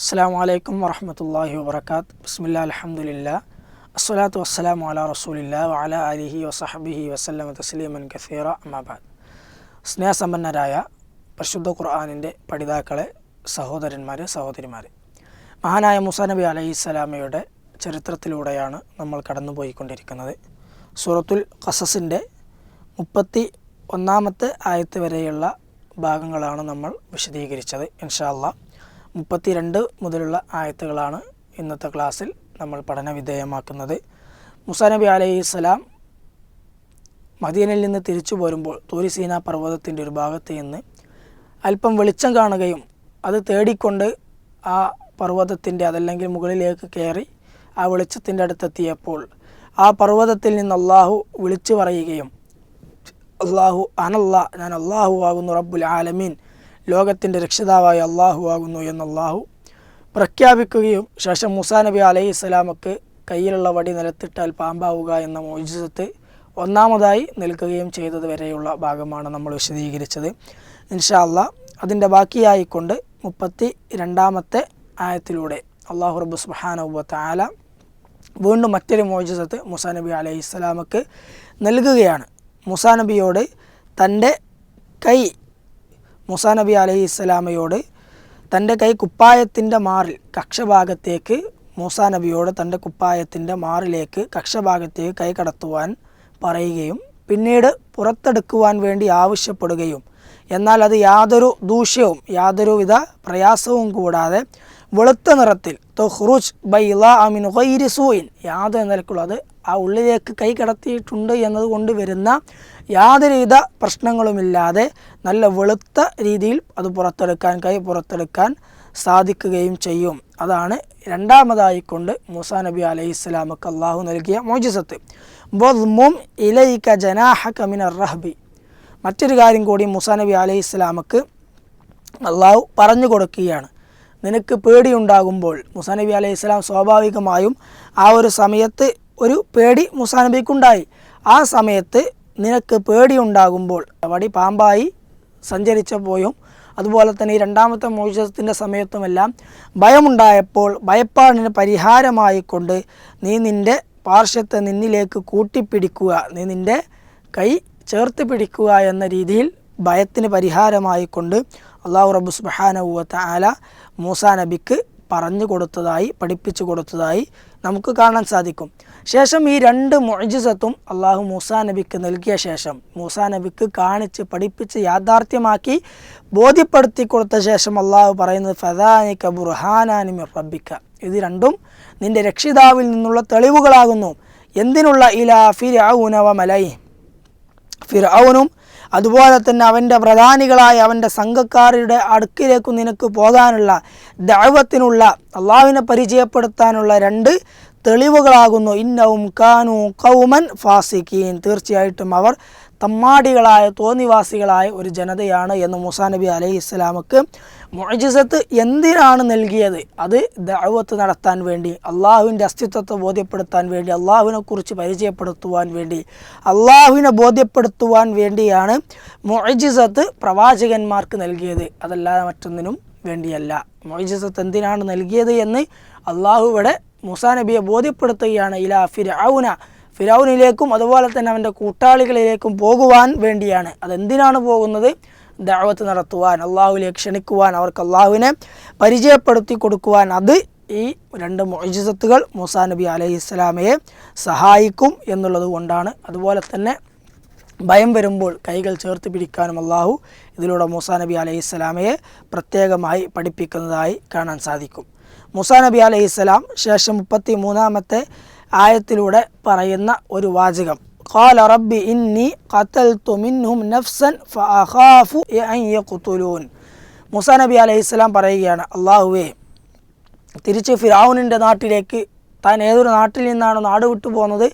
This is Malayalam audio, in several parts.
അസ്സാം വലൈക്കും വറഹമത്തല്ലാഹി വബർക്കാത്ത് ബിസ്മില്ല അലഹമുല്ല അസ്സലാത്തു വസ്സലാം അല റസൂലില്ല വല അലിഹി വസഹബിഹി വസല്ലമ തസ്ലീമൻ കസീറ. അമാബാദ് സ്നേഹസമ്പന്നരായ പരിശുദ്ധ ഖുർആാനിന്റെ പഠിതാക്കളെ സഹോദരന്മാർ സഹോദരിമാർ മഹാനായ മുസാ നബി അലൈഹി സ്വലാമയുടെ ചരിത്രത്തിലൂടെയാണ് നമ്മൾ കടന്നുപോയിക്കൊണ്ടിരിക്കുന്നത്. സൂറത്തുൽ ഖസസിന്റെ മുപ്പത്തി ഒന്നാമത്തെ ആയത്ത് വരെയുള്ള ഭാഗങ്ങളാണ് നമ്മൾ വിശദീകരിച്ചത്. ഇൻഷാ അല്ലാ മുപ്പത്തിരണ്ട് മുതലുള്ള ആയത്തുകളാണ് ഇന്നത്തെ ക്ലാസ്സിൽ നമ്മൾ പഠന വിധേയമാക്കുന്നത് മുസാ നബി അലൈഹി സ്വലാം മദീനയിൽ നിന്ന് തിരിച്ചു പോരുമ്പോൾ തൂരിസീന പർവതത്തിന്റെ ഒരു ഭാഗത്ത് നിന്ന് അല്പം വെളിച്ചം കാണുകയും അത് തേടിക്കൊണ്ട് ആ പർവതത്തിന്റെ അതല്ലെങ്കിൽ മുകളിലേക്ക് കയറി ആ വെളിച്ചത്തിന്റെ അടുത്തെത്തിയപ്പോൾ ആ പർവതത്തിൽ നിന്ന് അള്ളാഹു വിളിച്ചു പറയുകയും അള്ളാഹു അനല്ല ഞാൻ അള്ളാഹു ആകുന്നു റബ്ബുൽ ആലമീൻ. ലോകത്തിന്റെ രക്ഷിതാവായ അള്ളാഹു ആകുന്നു എന്ന് പ്രഖ്യാപിക്കുകയും ശേഷം മുസാ നബി അലൈഹി സ്വലാമക്ക് കയ്യിലുള്ള വടി നിലത്തിട്ടാൽ പാമ്പാവുക എന്ന മോജിസത്ത് ഒന്നാമതായി നിൽക്കുകയും ചെയ്തത് വരെയുള്ള ഭാഗമാണ് നമ്മൾ വിശദീകരിച്ചത്. ഇൻഷാ അല്ലാ അതിന്റെ ബാക്കിയായിക്കൊണ്ട് മുപ്പത്തി രണ്ടാമത്തെ ആയത്തിലൂടെ അള്ളാഹു റബ്ബു സുബാനുബത്ത് ആല വീണ്ടും മറ്റൊരു മോചിസത്ത് മുസാ നബി അലൈഹി സ്വലാമക്ക് നൽകുകയാണ്. മുസാ നബിയോട് തന്റെ കൈ മുസാ നബി അലഹി ഇസ്ലാമയോട് തന്റെ കൈ കുപ്പായത്തിന്റെ മാറിൽ കക്ഷഭാഗത്തേക്ക് മൂസാ നബിയോട് തന്റെ കുപ്പായത്തിന്റെ മാറിലേക്ക് കക്ഷഭാഗത്തേക്ക് കൈ കടത്തുവാൻ പറയുകയും പിന്നീട് പുറത്തെടുക്കുവാൻ വേണ്ടി ആവശ്യപ്പെടുകയും. എന്നാൽ അത് യാതൊരു ദൂഷ്യവും യാതൊരുവിധ പ്രയാസവും കൂടാതെ വെളുത്ത നിറത്തിൽ തൊഹ്റുജ് ബൈല അമിൻ സൂയിൻ യാതൊരു നിലക്കുള്ള അത് ആ ഉള്ളിലേക്ക് കൈ കടത്തിയിട്ടുണ്ട് എന്നതുകൊണ്ട് വരുന്ന യാതൊരുവിധ പ്രശ്നങ്ങളുമില്ലാതെ നല്ല വെളുത്ത രീതിയിൽ അത് പുറത്തെടുക്കാൻ കൈ പുറത്തെടുക്കാൻ സാധിക്കുകയും ചെയ്യും. അതാണ് രണ്ടാമതായിക്കൊണ്ട് മൂസാ നബി അലൈഹി ഇസ്ലാമക്ക് അള്ളാഹു നൽകിയ മോജിസത്ത്. ബൊദ്മും ഇലൈക ജനാഹ കമിന റഹ്ബി. മറ്റൊരു കാര്യം കൂടി മൂസാ നബി അലൈഹി ഇസ്ലാമക്ക് അള്ളാഹു പറഞ്ഞു കൊടുക്കുകയാണ്. നിനക്ക് പേടിയുണ്ടാകുമ്പോൾ മുസാ നബി അലൈഹി ഇസ്ലാം സ്വാഭാവികമായും ആ ഒരു സമയത്ത് ഒരു പേടി മുസാ നബിക്കുണ്ടായി ആ സമയത്ത് നിനക്ക് പേടിയുണ്ടാകുമ്പോൾ വടി പാമ്പായി സഞ്ചരിച്ചപ്പോഴും അതുപോലെ തന്നെ ഈ രണ്ടാമത്തെ മോചത്തിന്റെ സമയത്തുമെല്ലാം ഭയമുണ്ടായപ്പോൾ ഭയപ്പാടിന് പരിഹാരമായിക്കൊണ്ട് നീ നിന്റെ പാർശ്വത്തെ നിന്നിലേക്ക് കൂട്ടിപ്പിടിക്കുക നീ നിന്റെ കൈ ചേർത്ത് പിടിക്കുക എന്ന രീതിയിൽ ഭയത്തിന് പരിഹാരമായിക്കൊണ്ട് അള്ളാഹു റബ്ബു സുബാനവുവത്ത ആല മൂസാ നബിക്ക് പറഞ്ഞു കൊടുത്തതായി പഠിപ്പിച്ചു കൊടുത്തതായി നമുക്ക് കാണാൻ സാധിക്കും. ശേഷം ഈ രണ്ട് മൊഴിജിസത്തും അള്ളാഹു മൂസാ നബിക്ക് നൽകിയ ശേഷം മൂസാ നബിക്ക് കാണിച്ച് പഠിപ്പിച്ച് യാഥാർത്ഥ്യമാക്കി ബോധ്യപ്പെടുത്തി കൊടുത്ത ശേഷം അള്ളാഹു പറയുന്നത് ഫദാനിക്ക ബുർഹാനാനിമി റബ്ബിക്ക ഇത് രണ്ടും നിന്റെ രക്ഷിതാവിൽ നിന്നുള്ള തെളിവുകളാകുന്നു. എന്തിനുള്ള ഇലാ ഫിരൗനവ മലൈ ഫിറൌനും അതുപോലെ തന്നെ അവന്റെ പ്രധാനികളായ അവന്റെ സംഘക്കാരുടെ അടുക്കിലേക്ക് നിനക്ക് പോകാനുള്ള ദൈവത്തിനുള്ള അള്ളാഹുവിനെ പരിചയപ്പെടുത്താനുള്ള രണ്ട് തെളിവുകളാകുന്നു. ഇന്നവും കാനു കൗമൻ ഫാസിക്കീൻ തീർച്ചയായിട്ടും അവർ തമ്മാടികളായ തോന്നിവാസികളായ ഒരു ജനതയാണ് എന്ന് മുസാ നബി അലൈഹി ഇസ്ലാമക്ക് മൊഴിജിസത്ത് എന്തിനാണ് നൽകിയത്? അത് ദഅവത്ത് നടത്താൻ വേണ്ടി അള്ളാഹുവിന്റെ അസ്തിത്വത്തെ ബോധ്യപ്പെടുത്താൻ വേണ്ടി അള്ളാഹുവിനെക്കുറിച്ച് പരിചയപ്പെടുത്തുവാൻ വേണ്ടി അള്ളാഹുവിനെ ബോധ്യപ്പെടുത്തുവാൻ വേണ്ടിയാണ് മൊഴിജിസത്ത് പ്രവാചകന്മാർക്ക് നൽകിയത്. അതല്ലാതെ മറ്റൊന്നിനും വേണ്ടിയല്ല. മൊഴിജിസത്ത് എന്തിനാണ് നൽകിയത് എന്ന് അള്ളാഹു ഇവിടെ മുസാ നബിയെ ബോധ്യപ്പെടുത്തുകയാണ്. ഇലാ ഫിരൗന ഫിരൗനിലേക്കും അതുപോലെ തന്നെ അവന്റെ കൂട്ടാളികളിലേക്കും പോകുവാൻ വേണ്ടിയാണ്. അതെന്തിനാണ് പോകുന്നത്? ദാവത്ത് നടത്തുവാൻ അള്ളാഹുവിലേക്ക് ക്ഷണിക്കുവാൻ അവർക്ക് അള്ളാഹുവിനെ പരിചയപ്പെടുത്തി കൊടുക്കുവാൻ. അത് ഈ രണ്ട് മൊജിസത്തുകൾ മൂസാ നബി അലൈഹി ഇസ്ലാമയെ സഹായിക്കും എന്നുള്ളത് കൊണ്ടാണ്. അതുപോലെ തന്നെ ഭയം വരുമ്പോൾ കൈകൾ ചേർത്ത് പിടിക്കാനും അള്ളാഹു ഇതിലൂടെ മൂസാ നബി അലൈഹി ഇസ്ലാമയെ പ്രത്യേകമായി പഠിപ്പിക്കുന്നതായി കാണാൻ സാധിക്കും. മൂസാ നബി അലൈഹി ഇസ്ലാം ശേഷം മുപ്പത്തി മൂന്നാമത്തെ ആയത്തിലൂടെ പറയുന്ന ഒരു വാചകം قال ربي إني قتلت منهم نفسا فأخاف أن يقتلون മൂസാ നബി അലൈഹി സ്വലാം പറയുകയാണ് അള്ളാഹുവേ തിരിച്ച് ഫിറാവുനിൻ്റെ നാട്ടിലേക്ക് താൻ ഏതൊരു നാട്ടിൽ നിന്നാണ് നാട് വിട്ടു പോകുന്നത്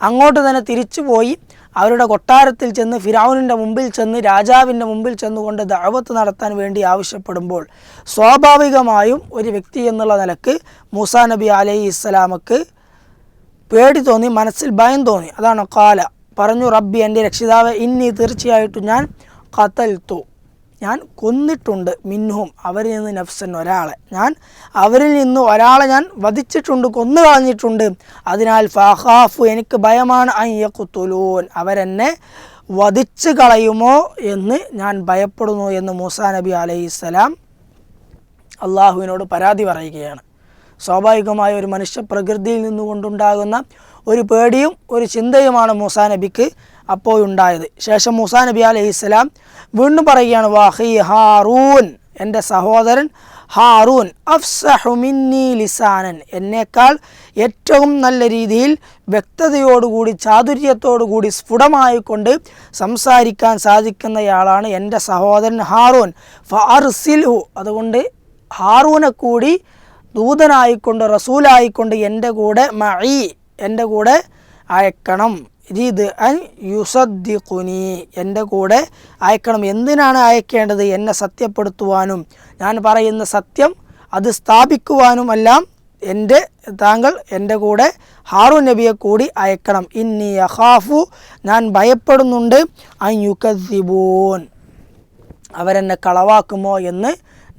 അങ്ങോട്ട് തന്നെ തിരിച്ചു പോയി അവരുടെ കൊട്ടാരത്തിൽ ചെന്ന് ഫിറാവുനിൻ്റെ മുമ്പിൽ ചെന്ന് രാജാവിൻ്റെ മുമ്പിൽ ചെന്നുകൊണ്ട് ദഅവത്ത് നടത്താൻ വേണ്ടി ആവശ്യപ്പെടുമ്പോൾ സ്വാഭാവികമായും ഒരു വ്യക്തി എന്നുള്ള നിലക്ക് മൂസാ നബി അലൈഹി ഇസ്ലാമക്ക് പേടി തോന്നി മനസ്സിൽ ഭയം തോന്നി. അതാണ് കാല. പറഞ്ഞു റബ്ബി എന്റെ രക്ഷിതാവ് ഇന്നി തീർച്ചയായിട്ടും ഞാൻ കത്തൽത്തു. ഞാൻ കൊന്നിട്ടുണ്ട് മിൻഹും അവരിൽ നിന്ന് നഫ്സൻ ഒരാളെ. ഞാൻ അവരിൽ നിന്ന് ഒരാളെ ഞാൻ വധിച്ചിട്ടുണ്ട് കൊന്നു കളഞ്ഞിട്ടുണ്ട് അതിനാൽ ഫഹാഫു എനിക്ക് ഭയമാണ് അയ്യക്കുത്തുലൂൻ അവരെന്നെ വധിച്ചു കളയുമോ എന്ന് ഞാൻ ഭയപ്പെടുന്നു എന്ന് മൂസാ നബി അലൈഹിസ്സലാം അള്ളാഹുവിനോട് പരാതി പറയുകയാണ്. സ്വാഭാവികമായ ഒരു മനുഷ്യ പ്രകൃതിയിൽ നിന്നുകൊണ്ടുണ്ടാകുന്ന ഒരു പേടിയും ഒരു ചിന്തയുമാണ് മൂസാ നബിക്ക് അപ്പോൾ ഉണ്ടായത് ശേഷം മൂസാ നബി അലൈഹി സ്വലാം വീണ്ടും പറയുകയാണ് വാഹി ഹാറൂൻ എന്റെ സഹോദരൻ ഹാറൂൻ അഫ്സഹു മിന്നി ലിസാനൻ എന്നേക്കാൾ ഏറ്റവും നല്ല രീതിയിൽ വ്യക്തതയോടുകൂടി ചാതുര്യത്തോടുകൂടി സ്ഫുടമായിക്കൊണ്ട് സംസാരിക്കാൻ സാധിക്കുന്നയാളാണ് എന്റെ സഹോദരൻ ഹാറൂൻ. ഫഅർസിൽഹു അതുകൊണ്ട് ഹാറൂനെ കൂടി ദൂതനായിക്കൊണ്ട് റസൂലായിക്കൊണ്ട് എന്റെ കൂടെ മഈ എന്റെ കൂടെ അയക്കണം. ഇത് അൻ യുസദ്ദിഖുനി എന്റെ കൂടെ അയക്കണം. എന്തിനാണ് അയക്കേണ്ടത്? എന്നെ സത്യപ്പെടുത്തുവാനും ഞാൻ പറയുന്ന സത്യം അത് സ്ഥാപിക്കുവാനുമെല്ലാം എന്റെ താങ്കൾ എന്റെ കൂടെ ഹാറു നബിയെ കൂടി അയക്കണം. ഇന്നി അഹാഫു ഞാൻ ഭയപ്പെടുന്നുണ്ട്. അൻ യുക്കദ്ദിബൂൻ അവരെന്നെ കളവാക്കുമോ എന്ന്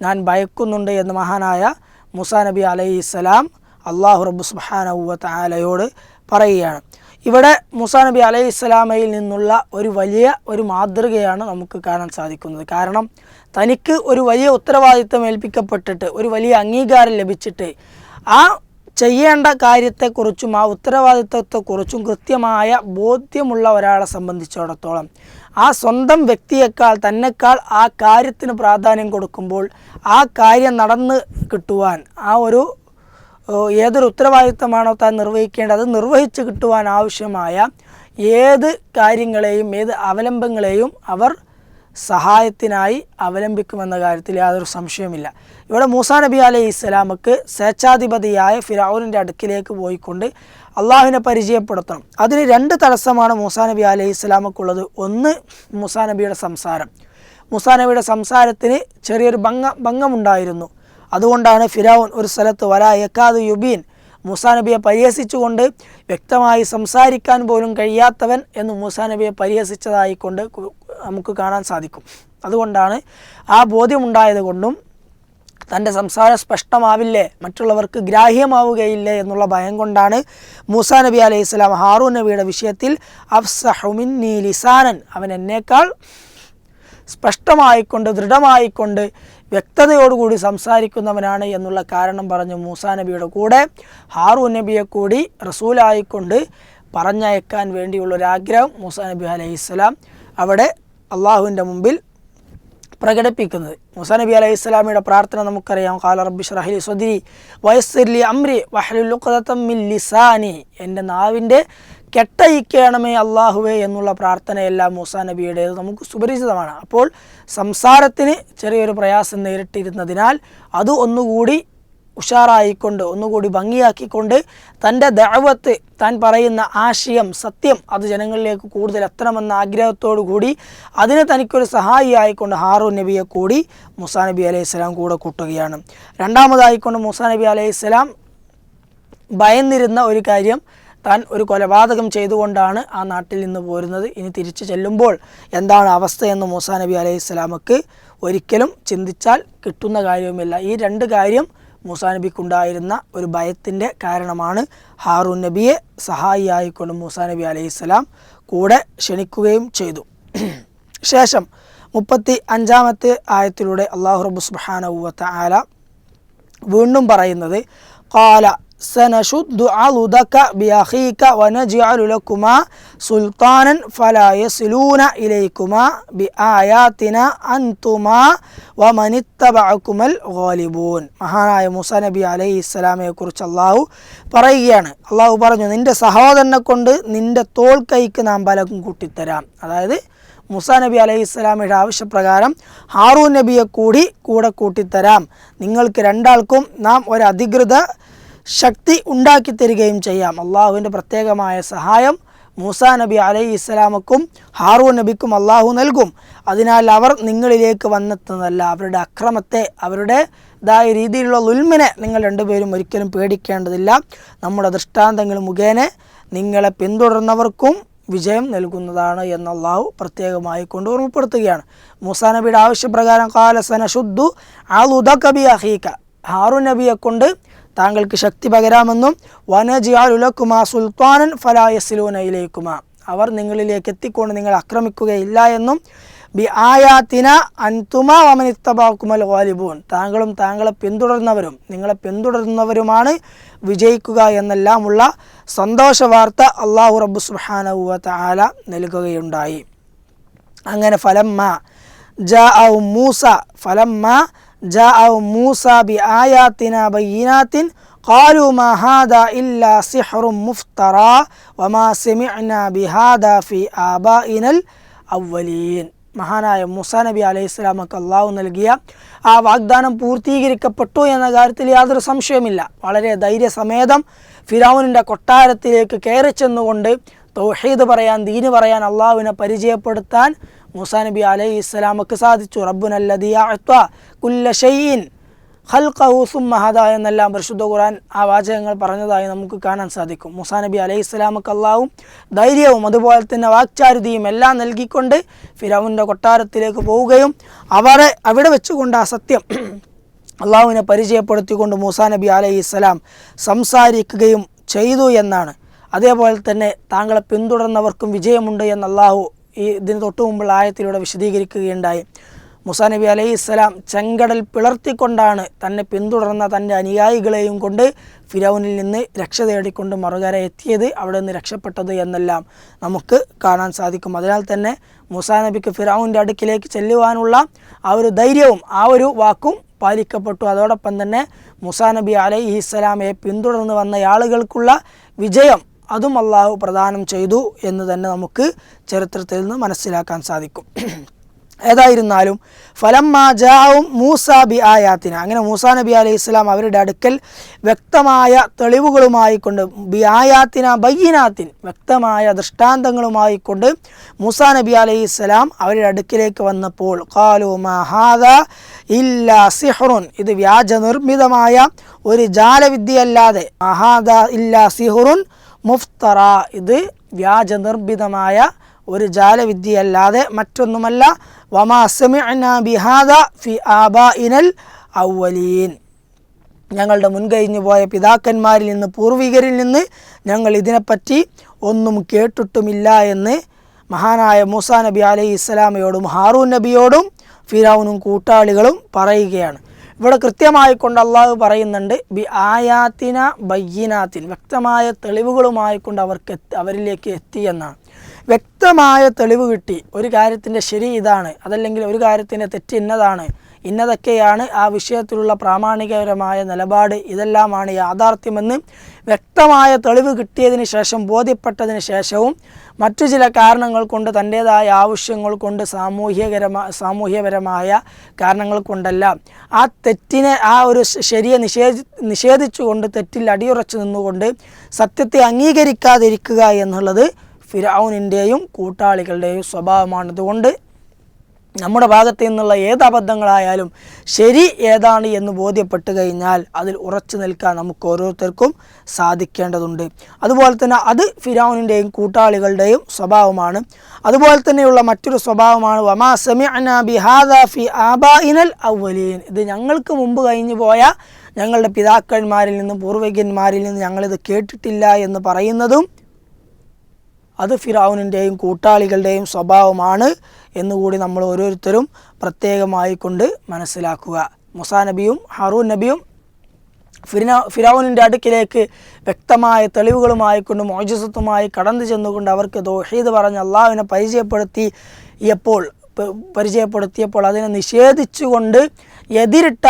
ഞാൻ ഭയക്കുന്നുണ്ട് എന്ന് മഹാനായ മുസാ നബി അലൈഹി സ്വലാം അള്ളാഹു റബ്ബു സുബാനവ താലയോട് പറയുകയാണ്. ഇവിടെ മുസാ നബി അലൈഹി സ്വലാമയിൽ നിന്നുള്ള ഒരു വലിയ ഒരു മാതൃകയാണ് നമുക്ക് കാണാൻ സാധിക്കുന്നത്. കാരണം തനിക്ക് ഒരു വലിയ ഉത്തരവാദിത്തം ഏൽപ്പിക്കപ്പെട്ടിട്ട് ഒരു വലിയ അംഗീകാരം ലഭിച്ചിട്ട് ആ ചെയ്യേണ്ട കാര്യത്തെക്കുറിച്ചും ആ ഉത്തരവാദിത്വത്തെക്കുറിച്ചും കൃത്യമായ ബോധ്യമുള്ള ഒരാളെ സംബന്ധിച്ചിടത്തോളം. ആ സ്വന്തം വ്യക്തിയേക്കാൾ തന്നെക്കാൾ ആ കാര്യത്തിന് പ്രാധാന്യം കൊടുക്കുമ്പോൾ ആ കാര്യം നടന്ന് കിട്ടുവാൻ ആ ഒരു ഏതൊരു ഉത്തരവാദിത്തമാണോ താൻ നിർവഹിക്കേണ്ടത് അത് നിർവഹിച്ച് കിട്ടുവാൻ ആവശ്യമായ ഏത് കാര്യങ്ങളെയും ഏത് അവലംബങ്ങളെയും അവർ സഹായത്തിനായി അവലംബിക്കുമെന്ന കാര്യത്തിൽ യാതൊരു സംശയവുമില്ല. ഇവിടെ മൂസാ നബി അലൈഹി ഇസ്ലാമക്ക് സ്വേച്ഛാധിപതിയായ ഫിറൌനിന്റെ അടുക്കിലേക്ക് പോയിക്കൊണ്ട് അള്ളാഹുവിനെ പരിചയപ്പെടുത്തണം. അതിന് രണ്ട് തടസ്സമാണ് മൂസാ നബി അലൈഹി ഇസ്ലാമക്കുള്ളത് ഒന്ന് മൂസാ നബിയുടെ സംസാരം. മൂസാ നബിയുടെ സംസാരത്തിന് ചെറിയൊരു ഭംഗ ഭംഗമുണ്ടായിരുന്നു. അതുകൊണ്ടാണ് ഫിറൌൻ ഒരു സ്ഥലത്ത് വല യക്കാദ് യുബീൻ മൂസാ നബിയെ പരിഹസിച്ചുകൊണ്ട് വ്യക്തമായി സംസാരിക്കാൻ പോലും കഴിയാത്തവൻ എന്ന് മൂസാ നബിയെ പരിഹസിച്ചതായിക്കൊണ്ട് നമുക്ക് കാണാൻ സാധിക്കും. അതുകൊണ്ടാണ് ആ ബോധ്യമുണ്ടായത് കൊണ്ടും തന്റെ സംസാരം സ്പഷ്ടമാവില്ലേ? മറ്റുള്ളവർക്ക് ഗ്രാഹ്യമാവുകയില്ലേ എന്നുള്ള ഭയം കൊണ്ടാണ് മൂസ നബി അലൈഹി സ്വലാം ഹാറൂൻ നബിയുടെ വിഷയത്തിൽ അഫ്സഹുമിൻ ലിസാനൻ. അവൻ എന്നേക്കാൾ സ്പഷ്ടമായിക്കൊണ്ട് ദൃഢമായിക്കൊണ്ട് വ്യക്തതയോടുകൂടി സംസാരിക്കുന്നവനാണ് എന്നുള്ള കാരണം പറഞ്ഞ് മൂസാ നബിയുടെ കൂടെ ഹാറൂൻ നബിയെ കൂടി റസൂലായിക്കൊണ്ട് പറഞ്ഞയക്കാൻ വേണ്ടിയുള്ള ആഗ്രഹം മൂസാ നബി അലൈഹി സ്വലാം അവിടെ അള്ളാഹുവിന്റെ മുമ്പിൽ പ്രകടിപ്പിക്കുന്നത്. മുസാ നബി അലൈഹി സ്വലാമിയുടെ പ്രാർത്ഥന നമുക്കറിയാം. കാല റബ്ബി ഷ്റഹ്ലി സ്വദിരി വയസ്സിർലി അമ്രി ലിസാനി. എന്റെ നാവിന്റെ കെട്ടയിക്കണമേ അള്ളാഹുവേ എന്നുള്ള പ്രാർത്ഥനയെല്ലാം മൂസാ നബിയുടേത് നമുക്ക് സുപരിചിതമാണ്. അപ്പോൾ സംസാരത്തിന് ചെറിയൊരു പ്രയാസം നേരിട്ടിരുന്നതിനാൽ അത് ഒന്നുകൂടി ഉഷാറായിക്കൊണ്ട് ഒന്നുകൂടി ഭംഗിയാക്കിക്കൊണ്ട് തന്റെ ദഅവത്ത് താൻ പറയുന്ന ആശയം സത്യം അത് ജനങ്ങളിലേക്ക് കൂടുതൽ എത്തണമെന്ന ആഗ്രഹത്തോടു കൂടി അതിന് തനിക്കൊരു സഹായിയായിക്കൊണ്ട് ഹാറൂൻ നബിയെ കൂടി മുസാ നബി അലൈഹി സ്വലാം കൂടെ കൂട്ടുകയാണ്. രണ്ടാമതായിക്കൊണ്ട് മുസാ നബി അലൈഹി സ്വലാം ഭയന്നിരുന്ന ഒരു കാര്യം താൻ ഒരു കൊലപാതകം ചെയ്തുകൊണ്ടാണ് ആ നാട്ടിൽ നിന്ന് പോരുന്നത്. ഇനി തിരിച്ചു ചെല്ലുമ്പോൾ എന്താണ് അവസ്ഥയെന്ന് മൂസാ നബി അലൈഹി സ്വലാമക്ക് ഒരിക്കലും ചിന്തിച്ചാൽ കിട്ടുന്ന കാര്യവുമില്ല. ഈ രണ്ട് കാര്യം മൂസാ നബിക്കുണ്ടായിരുന്ന ഒരു ഭയത്തിന്റെ കാരണമാണ് ഹാറൂൻ നബിയെ സഹായിയായിക്കൊണ്ട് മൂസാ നബി അലൈഹിസ്സലാം കൂടെ ക്ഷണിക്കുകയും ചെയ്തു. ശേഷം മുപ്പത്തി അഞ്ചാമത്തെ ആയത്തിലൂടെ അള്ളാഹു റബ്ബു സുബാനവുവത്ത ആല വീണ്ടും പറയുന്നത് കാല സനഷുദ്ദു അലുദക ബിഅഖീക വനജഅലു ലകുമ സുൽത്താനൻ ഫലാ യസ്ലൂന ഇലൈകുമ ബിആയാതിന അൻതുമ വമനിത്തബഅകുമൽ ഗാലിബൂൻ മഹാനായ മൂസ നബി അലൈഹി ഇസ്ലാമയെ കുറിച്ച് പറയുകയാണ്. അള്ളാഹു പറഞ്ഞു നിന്റെ സഹോദരനെ കൊണ്ട് നിന്റെ തോൾ കൈക്ക് നാം പലക്കും കൂട്ടിത്തരാം. അതായത് മൂസ നബി അലൈഹി ഇസ്ലാമയുടെ ആവശ്യപ്രകാരം ഹാറൂൻ നബിയെ കൂടി കൂടെ കൂട്ടിത്തരാം. നിങ്ങൾക്ക് രണ്ടാൾക്കും നാം ഒരു അധികൃത ശക്തി ഉണ്ടാക്കി തരികയും ചെയ്യാം. അള്ളാഹുവിന്റെ പ്രത്യേകമായ സഹായം മൂസാ നബി അലൈഹി ഇസ്ലാമക്കും ഹാറൂ നബിക്കും അള്ളാഹു നൽകും. അതിനാൽ അവർ നിങ്ങളിലേക്ക് വന്നെത്തുന്നതല്ല. അവരുടെ അക്രമത്തെ അവരുടെ ഇതായ രീതിയിലുള്ള ഉൽമിനെ നിങ്ങൾ രണ്ടുപേരും ഒരിക്കലും പേടിക്കേണ്ടതില്ല. നമ്മുടെ ദൃഷ്ടാന്തങ്ങൾ മുഖേന നിങ്ങളെ പിന്തുടർന്നവർക്കും വിജയം നൽകുന്നതാണ് എന്ന് പ്രത്യേകമായി കൊണ്ട് ഓർമ്മപ്പെടുത്തുകയാണ്. മൂസാ നബിയുടെ ആവശ്യപ്രകാരം കാലസന ശുദ്ധു സനശുദ്ധു കബി അഹീക്ക ഹാറു നബിയെ കൊണ്ട് താങ്കൾക്ക് ശക്തി പകരാമെന്നും വനജിയാലുലക്കുമാ സുൽത്താനൻ ഫലായസിലൂനയിലേക്കുമാ അവർ നിങ്ങളിലേക്ക് എത്തിക്കൊണ്ട് നിങ്ങൾ ആക്രമിക്കുകയില്ല എന്നും ബി ആയാത്തിന അൻതുമാ വമനിത്തബാക്കുമൽ വാലിബൂൻ താങ്കളും താങ്കളെ പിന്തുടർന്നവരും നിങ്ങളെ പിന്തുടരുന്നവരുമാണ് വിജയിക്കുക എന്നെല്ലാമുള്ള സന്തോഷ വാർത്ത അള്ളാഹു റബ്ബു സുബ്ഹാനഹു ആല നൽകുകയുണ്ടായി. അങ്ങനെ ഫലമ്മ ഔ മൂസ ഫലമ്മ ജാ മൂസ ബി ആയാത്തിന ബയ്യനാത്തിൻ قالوا ما هذا إلا سحر مفترى وما سمعنا بهذا في آبائنا الأولين മഹാനായ മൂസാ നബി അലൈഹി സ്വലാമക്ക് അള്ളാഹു നൽകിയ ആ വാഗ്ദാനം പൂർത്തീകരിക്കപ്പെട്ടു എന്ന കാര്യത്തിൽ യാതൊരു സംശയമില്ല വളരെ ധൈര്യസമേതം ഫിറൌനിൻ്റെ കൊട്ടാരത്തിലേക്ക് കയറി ചെന്നുകൊണ്ട് തൗഹീദ് പറയാൻ ദീന് പറയാൻ അള്ളാഹുവിനെ പരിചയപ്പെടുത്താൻ മൂസാ നബി അലൈഹി ഇസ്ലാമക്ക് സാധിച്ചു. റബ്ബുനല്ലദിയ കുല്ല ഷെയ്യിൻ ഖൽഖഹൂസും മഹദ എന്നെല്ലാം പരിശുദ്ധ ഖുറാൻ ആ വാചകങ്ങൾ പറഞ്ഞതായി നമുക്ക് കാണാൻ സാധിക്കും. മുസാ നബി അലൈഹി ഇസ്ലാമക്ക് അള്ളാവും ധൈര്യവും അതുപോലെ തന്നെ വാക്ചാരുതിയും എല്ലാം നൽകിക്കൊണ്ട് ഫിറൌന്റെ കൊട്ടാരത്തിലേക്ക് പോവുകയും അവരെ അവിടെ വെച്ചുകൊണ്ട് ആ സത്യം അള്ളാഹുവിനെ പരിചയപ്പെടുത്തിക്കൊണ്ട് മൂസാ നബി അലൈഹി ഇസ്ലാം സംസാരിക്കുകയും ചെയ്തു എന്നാണ്. അതേപോലെ തന്നെ താങ്കളെ പിന്തുടർന്നവർക്കും വിജയമുണ്ട് എന്ന് അള്ളാഹു ഈ ഇതിന് തൊട്ടു മുമ്പുള്ള ആയത്തിലൂടെ വിശദീകരിക്കുകയുണ്ടായി. മുസാ നബി അലൈഹി ഇസ്ലാം ചെങ്കടൽ പിളർത്തിക്കൊണ്ടാണ് തന്നെ പിന്തുടർന്ന തന്റെ അനുയായികളെയും കൊണ്ട് ഫിരൗനിൽ നിന്ന് രക്ഷ തേടിക്കൊണ്ട് മറുകര എത്തിയത് അവിടെ നിന്ന് രക്ഷപ്പെട്ടത് എന്നെല്ലാം നമുക്ക് കാണാൻ സാധിക്കും. അതിനാൽ തന്നെ മുസാ നബിക്ക് ഫിറൌന്റെ അടുക്കിലേക്ക് ചെല്ലുവാനുള്ള ആ ഒരു ധൈര്യവും ആ ഒരു വാക്കും പാലിക്കപ്പെട്ടു. അതോടൊപ്പം തന്നെ മുസാ നബി അലൈഹി ഇസ്ലാമയെ പിന്തുടർന്ന് വന്ന ആളുകൾക്കുള്ള വിജയം അതും അള്ളാഹു പ്രദാനം ചെയ്തു എന്ന് തന്നെ നമുക്ക് ചരിത്രത്തിൽ നിന്ന് മനസ്സിലാക്കാൻ സാധിക്കും. ഏതായിരുന്നാലും ഫലം ജാവും മൂസ ബി ആയാത്തിന്. അങ്ങനെ മൂസ നബി അലൈഹി ഇസ്ലാം അവരുടെ അടുക്കൽ വ്യക്തമായ തെളിവുകളുമായി കൊണ്ട് ബി ആയാത്തിന ബയ്യനാത്തിൻ വ്യക്തമായ ദൃഷ്ടാന്തങ്ങളുമായി കൊണ്ട് മൂസ നബി അലൈഹി ഇസ്ലാം അവരുടെ അടുക്കിലേക്ക് വന്നപ്പോൾ കാലു മഹാദ ഇല്ല സിഹ്റുൻ. ഇത് വ്യാജനിർമ്മിതമായ ഒരു ജാലവിദ്യയല്ലാതെ. മഹാദ ഇല്ല സിഹുറുൻ മുഫ്തറ. ഇത് വ്യാജ നിർമ്മിതമായ ഒരു ജാലവിദ്യയല്ലാതെ മറ്റൊന്നുമല്ല. വമാ അവലീൻ ഞങ്ങളുടെ മുൻകഴിഞ്ഞു പോയ പിതാക്കന്മാരിൽ നിന്ന് പൂർവികരിൽ നിന്ന് ഞങ്ങൾ ഇതിനെപ്പറ്റി ഒന്നും കേട്ടിട്ടുമില്ല എന്ന് മഹാനായ മൂസാ നബി അലൈഹി ഇസ്ലാമയോടും ഹാറൂൻ നബിയോടും ഫിറാവുനും കൂട്ടാളികളും പറയുകയാണ്. ഇവിടെ കൃത്യമായി കൊണ്ട് അള്ളാഹു പറയുന്നുണ്ട് ബി ആയാത്തിന ബയ്യനാത്തിൻ വ്യക്തമായ തെളിവുകളുമായി കൊണ്ട് അവർക്ക് അവരിലേക്ക് എത്തി എന്നാണ്. വ്യക്തമായ തെളിവ് കിട്ടി. ഒരു കാര്യത്തിന്റെ ശരി ഇതാണ് അതല്ലെങ്കിൽ ഒരു കാര്യത്തിന്റെ തെറ്റ് ഇന്നതാണ്. ഇന്നതൊക്കെയാണ് ആ വിഷയത്തിലുള്ള പ്രാമാണികപരമായ നിലപാട്. ഇതെല്ലാമാണ് യാഥാർത്ഥ്യമെന്ന് വ്യക്തമായ തെളിവ് കിട്ടിയതിന് ശേഷം ബോധ്യപ്പെട്ടതിന് ശേഷവും മറ്റു ചില കാരണങ്ങൾ കൊണ്ട് തന്റേതായ ആവശ്യങ്ങൾ കൊണ്ട് സാമൂഹികരമായ സാമൂഹ്യപരമായ കാരണങ്ങൾ കൊണ്ടല്ല ആ തെറ്റിനെ ആ ഒരു ശരിയെ നിഷേധി നിഷേധിച്ചുകൊണ്ട് തെറ്റിൽ അടിയുറച്ചു നിന്നുകൊണ്ട് സത്യത്തെ അംഗീകരിക്കാതിരിക്കുക എന്നുള്ളത് ഫിറൌനിന്റെയും കൂട്ടാളികളുടെയും സ്വഭാവമാണ് അതുകൊണ്ട് നമ്മുടെ ഭാഗത്തു നിന്നുള്ള ഏത് അബദ്ധങ്ങളായാലും ശരി ഏതാണ് എന്ന് ബോധ്യപ്പെട്ട് കഴിഞ്ഞാൽ അതിൽ ഉറച്ചു നിൽക്കാൻ നമുക്ക് ഓരോരുത്തർക്കും സാധിക്കേണ്ടതുണ്ട്. അതുപോലെ തന്നെ അത് ഫിരാവുനിന്റെയും കൂട്ടാളികളുടെയും സ്വഭാവമാണ്. അതുപോലെ തന്നെയുള്ള മറ്റൊരു സ്വഭാവമാണ് വമാ സമിഅന ബിഹാദ ആബാഇനൽ അവലീൻ ഇത് ഞങ്ങൾക്ക് മുമ്പ് കഴിഞ്ഞു പോയ ഞങ്ങളുടെ പിതാക്കന്മാരിൽ നിന്നും പൂർവികന്മാരിൽ നിന്ന് ഞങ്ങളിത് കേട്ടിട്ടില്ല എന്ന് പറയുന്നതും അത് ഫിറാവുനിന്റെയും കൂട്ടാളികളുടെയും സ്വഭാവമാണ് എന്നുകൂടി നമ്മൾ ഓരോരുത്തരും പ്രത്യേകമായി കൊണ്ട് മനസ്സിലാക്കുക. മുസാ നബിയും ഹറൂൻ നബിയും ഫിരിന ഫിറാവുനിന്റെ അടുക്കിലേക്ക് വ്യക്തമായ തെളിവുകളുമായി കൊണ്ട് മോജസത്തുമായി കടന്നു ചെന്നുകൊണ്ട് അവർക്ക് ദോഹീദ് പറഞ്ഞ് അള്ളാഹുവിനെ പരിചയപ്പെടുത്തിയപ്പോൾ പരിചയപ്പെടുത്തിയപ്പോൾ അതിനെ നിഷേധിച്ചുകൊണ്ട് എതിരിട്ട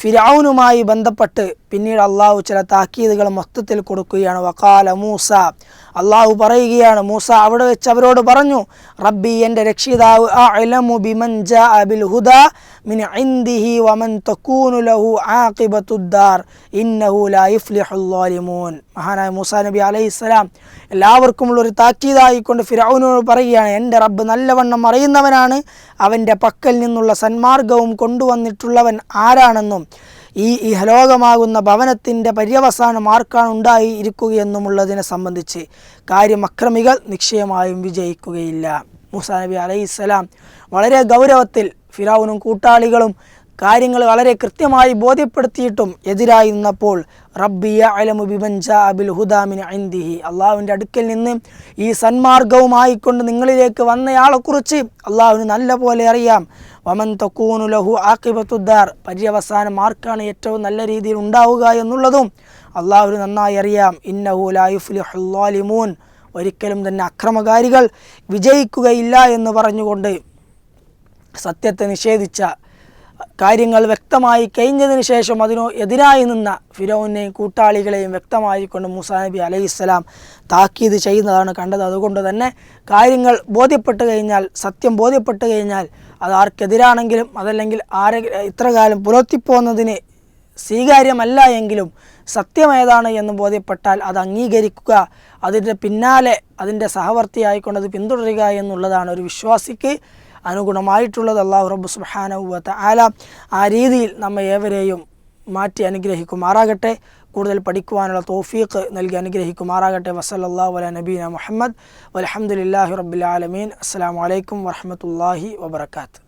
ഫിരാവുനുമായി ബന്ധപ്പെട്ട് പിന്നീട് അള്ളാഹു ചില താക്കീതുകൾ മൊത്തത്തിൽ കൊടുക്കുകയാണ്. വക്കാല മൂസ അള്ളാഹു പറയുകയാണ് മൂസ അവിടെ വെച്ച് അവരോട് പറഞ്ഞു റബ്ബി എന്റെ രക്ഷിതാവ് മഹാനായ മൂസ നബി അലൈഹി അലൈഹിസ്സലാം എല്ലാവർക്കുമുള്ള ഒരു താക്കീതായിക്കൊണ്ട് ഫിറൌനോട് പറയുകയാണ് എന്റെ റബ്ബ് നല്ലവണ്ണം അറിയുന്നവനാണ് അവന്റെ പക്കൽ നിന്നുള്ള സന്മാർഗവും കൊണ്ടുവന്നിട്ടുള്ളവൻ ആരാണെന്നും ഈ ഇഹലോകമാകുന്ന ഭവനത്തിന്റെ പര്യവസാനം ആർക്കാണ് ഉണ്ടായി ഇരിക്കുകയെന്നുമുള്ളതിനെ സംബന്ധിച്ച് കാര്യം അക്രമികൾ നിശ്ചയമായും വിജയിക്കുകയില്ല. മൂസാ നബി അലൈഹിസ്സലാം വളരെ ഗൗരവത്തിൽ ഫിറാവുനും കൂട്ടാളികളും കാര്യങ്ങൾ വളരെ കൃത്യമായി ബോധ്യപ്പെടുത്തിയിട്ടും എതിരായി നിന്നപ്പോൾ റബ്ബിയ അലമു ബിബൻജാ അബിൽ ഹുദാമിൻ ഐന്ദിഹി അള്ളാഹുവിന്റെ അടുക്കൽ നിന്ന് ഈ സന്മാർഗവുമായിക്കൊണ്ട് നിങ്ങളിലേക്ക് വന്നയാളെക്കുറിച്ച് അള്ളാഹുവിന് നല്ല പോലെ അറിയാം. വമൻ തക്കൂനു ലഹു ആക്കിബത്തുദ്ദാർ പര്യവസാനം മാർക്കാണ് ഏറ്റവും നല്ല രീതിയിൽ ഉണ്ടാവുക എന്നുള്ളതും അള്ളാഹുവിന് നന്നായി അറിയാം. ഇന്നഹു ലായുഫ്ലിഹുല്ലാലിമൂൻ ഒരിക്കലും തന്നെ അക്രമകാരികൾ വിജയിക്കുകയില്ല എന്ന് പറഞ്ഞുകൊണ്ട് സത്യത്തെ നിഷേധിച്ച കാര്യങ്ങൾ വ്യക്തമായി കഴിഞ്ഞതിന് ശേഷം അതിനു എതിരായി നിന്ന ഫിറോനെയും കൂട്ടാളികളെയും വ്യക്തമായിക്കൊണ്ട് മൂസാ നബി അലൈഹിസ്സലാം താക്കീത് ചെയ്യുന്നതാണ് കണ്ടത്. അതുകൊണ്ട് തന്നെ കാര്യങ്ങൾ ബോധ്യപ്പെട്ട് കഴിഞ്ഞാൽ സത്യം ബോധ്യപ്പെട്ട് കഴിഞ്ഞാൽ അത് ആർക്കെതിരാണെങ്കിലും അതല്ലെങ്കിൽ ആരെ ഇത്രകാലം പുലർത്തിപ്പോന്നതിന് സ്വീകാര്യമല്ല എങ്കിലും സത്യം ഏതാണ് എന്ന് ബോധ്യപ്പെട്ടാൽ അത് അംഗീകരിക്കുക അതിന്റെ പിന്നാലെ അതിന്റെ സഹവർത്തിയായിക്കൊണ്ട് അത് പിന്തുടരുക എന്നുള്ളതാണ് ഒരു വിശ്വാസിക്ക് അനുഗുണമായിട്ടുള്ളത് അള്ളാഹു റബ്ബു സുബാനവുവത്ത ആല ആ രീതിയിൽ നമ്മെ ഏവരെയും മാറ്റി അനുഗ്രഹിക്കുമാറാകട്ടെ. കൂടുതൽ പഠിക്കുവാനുള്ള തോഫീക്ക് നൽകി അനുഗ്രഹിക്കുമാറാകട്ടെ. വസല്ലാ വല നബീന മുഹമ്മദ്. വലഹമുല്ലാഹി റബ്ബിൽ ആലമീൻ. അസ്സാം വലൈക്കും വറഹമത്തല്ലാഹി വബർക്കാത്ത്